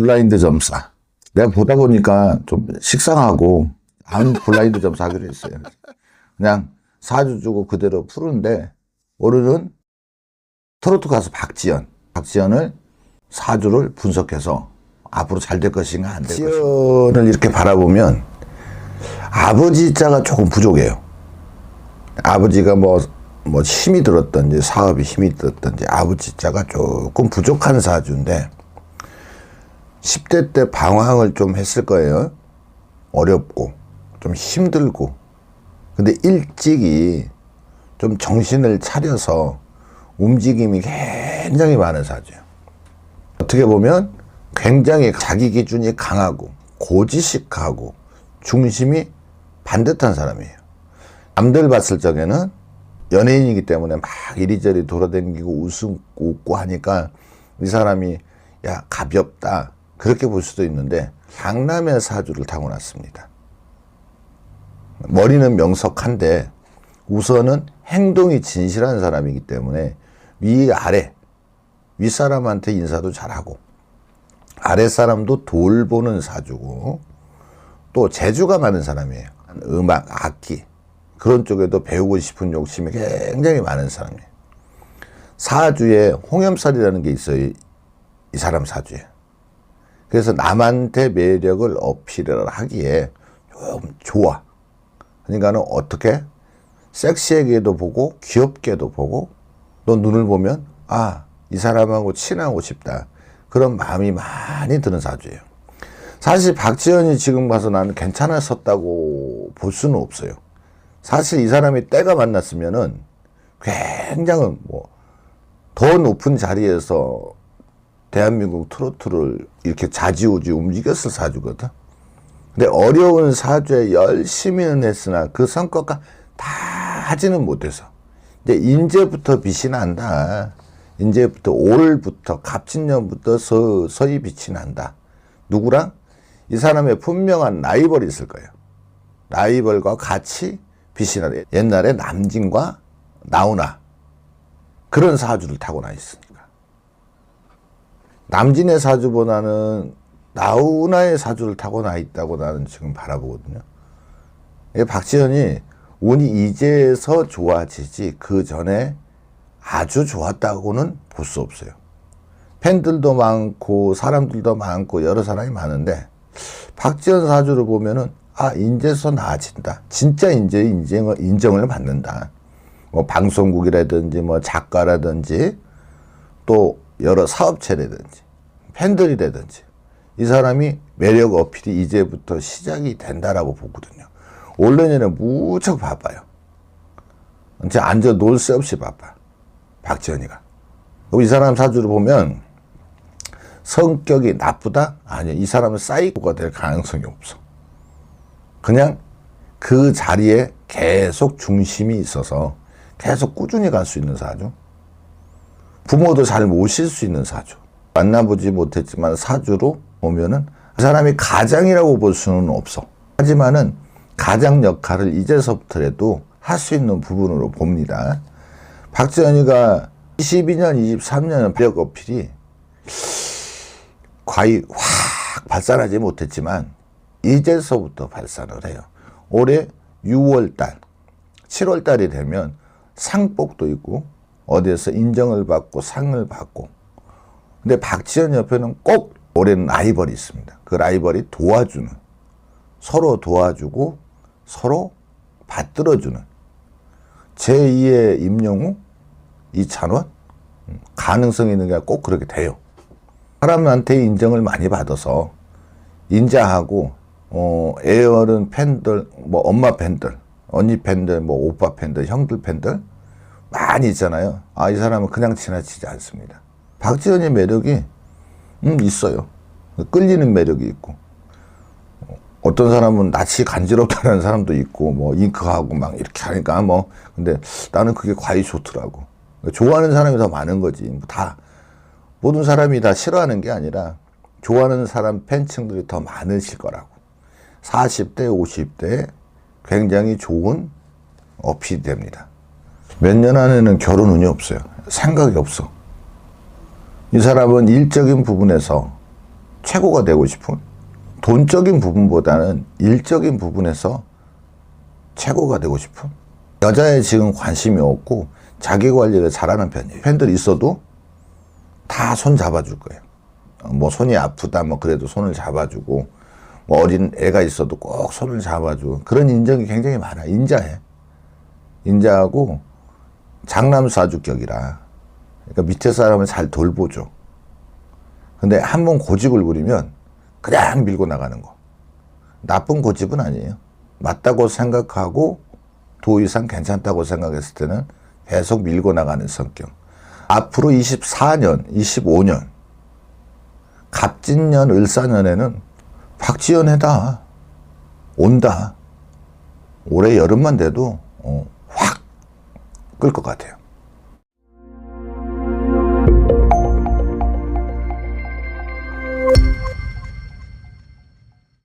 블라인드 점사. 내가 보다 보니까 좀 식상하고 안 블라인드 점사 하기로 했어요. 그냥 사주 주고 그대로 푸는데 오늘은 트로트 가수 박지연. 박지연을 사주를 분석해서 앞으로 잘 될 것인가 안 될 것인가. 지연을 이렇게 바라보면 아버지 자가 조금 부족해요. 아버지가 뭐, 뭐 힘이 들었던지 사업이 힘이 들었던지 아버지 자가 조금 부족한 사주인데 10대 때 방황을 좀 했을 거예요. 어렵고 좀 힘들고 근데 일찍이 좀 정신을 차려서 움직임이 굉장히 많은 사주예요. 어떻게 보면 굉장히 자기 기준이 강하고 고지식하고 중심이 반듯한 사람이에요. 남들 봤을 적에는 연예인이기 때문에 막 이리저리 돌아다니고 웃고 웃고 하니까 이 사람이 야 가볍다 그렇게 볼 수도 있는데 강남의 사주를 타고났습니다. 머리는 명석한데 우선은 행동이 진실한 사람이기 때문에 위 아래 윗사람한테 인사도 잘하고 아랫사람도 돌보는 사주고 또 재주가 많은 사람이에요. 음악, 악기 그런 쪽에도 배우고 싶은 욕심이 굉장히 많은 사람이에요. 사주에 홍염살이라는 게 있어요. 이, 이 사람 사주에. 그래서 남한테 매력을 어필을 하기에 좀 좋아. 그러니까는 어떻게 섹시하게도 보고 귀엽게도 보고 또 눈을 보면 아, 이 사람하고 친하고 싶다. 그런 마음이 많이 드는 사주예요. 사실 박지현이 지금 봐서 나는 괜찮았었다고 볼 수는 없어요. 사실 이 사람이 때가 만났으면은 굉장히 뭐 더 높은 자리에서 대한민국 트로트를 이렇게 자지우지 움직였을 사주거든. 근데 어려운 사주에 열심히는 했으나 그 성과가 다 하지는 못해서 이제 인제부터 빛이 난다. 인제부터 올부터 갑진년부터 서, 서히 빛이 난다. 누구랑? 이 사람의 분명한 라이벌이 있을 거예요. 라이벌과 같이 빛이 나다. 옛날에 남진과 나훈아 그런 사주를 타고나 있으니까. 남진의 사주보다는 나훈아의 사주를 타고나 있다고 나는 지금 바라보거든요. 이 박지현이 운이 이제서 좋아지지 그 전에 아주 좋았다고는 볼 수 없어요. 팬들도 많고 사람들도 많고 여러 사람이 많은데 박지현 사주를 보면은 아 인제서 나아진다. 진짜 인제 인정을 인정을 받는다. 뭐 방송국이라든지 뭐 작가라든지 또 여러 사업체라든지 팬들이라든지 이 사람이 매력 어필이 이제부터 시작이 된다라고 보거든요. 올 내년에 무척 바빠요. 이제 앉아 놀 새 없이 바빠. 박지현이가. 이 사람 사주를 보면 성격이 나쁘다? 아니요. 이 사람은 사이코가 될 가능성이 없어. 그냥 그 자리에 계속 중심이 있어서 계속 꾸준히 갈 수 있는 사주. 부모도 잘 모실 수 있는 사주. 만나보지 못했지만 사주로 보면은 그 사람이 가장이라고 볼 수는 없어. 하지만은 가장 역할을 이제서부터라도 할 수 있는 부분으로 봅니다. 박지현이가 22년, 23년 벽 어필이 과히 확 발산하지 못했지만 이제서부터 발산을 해요. 올해 6월달, 7월달이 되면 상복도 있고 어디에서 인정을 받고 상을 받고 근데 박지현 옆에는 꼭 올해는 라이벌이 있습니다. 그 라이벌이 도와주는 서로 도와주고 서로 받들어주는 제2의 임영웅, 이찬원 음, 가능성 있는 게 꼭 그렇게 돼요. 사람한테 인정을 많이 받아서 인자하고 어, 애어른 팬들, 뭐 엄마 팬들, 언니 팬들, 뭐 오빠 팬들, 형들 팬들 많이 있잖아요. 아, 이 사람은 그냥 지나치지 않습니다. 박지현의 매력이 음, 있어요. 끌리는 매력이 있고. 어떤 사람은 낯이 간지럽다는 사람도 있고, 뭐, 잉크하고 막 이렇게 하니까 뭐, 근데 나는 그게 과히 좋더라고. 좋아하는 사람이 더 많은 거지. 뭐 다, 모든 사람이 다 싫어하는 게 아니라, 좋아하는 사람 팬층들이 더 많으실 거라고. 40대, 50대에 굉장히 좋은 어필이 됩니다. 몇 년 안에는 결혼 운이 없어요. 생각이 없어. 이 사람은 일적인 부분에서 최고가 되고 싶은 돈적인 부분보다는 일적인 부분에서 최고가 되고 싶은 여자에 지금 관심이 없고 자기 관리를 잘하는 편이에요. 팬들이 있어도 다 손 잡아줄 거예요. 어, 뭐 손이 아프다 뭐 그래도 손을 잡아주고 뭐 어린 애가 있어도 꼭 손을 잡아주고 그런 인정이 굉장히 많아. 인자해. 인자하고 장남사주격이라 그러니까 밑에 사람을 잘 돌보죠. 근데 한 번 고집을 부리면 그냥 밀고 나가는 거. 나쁜 고집은 아니에요. 맞다고 생각하고 도 이상 괜찮다고 생각했을 때는 계속 밀고 나가는 성격. 앞으로 24년, 25년, 갑진년, 을사년에는 박지연 해다. 온다. 올해 여름만 돼도 어, 확 끌 것 같아요.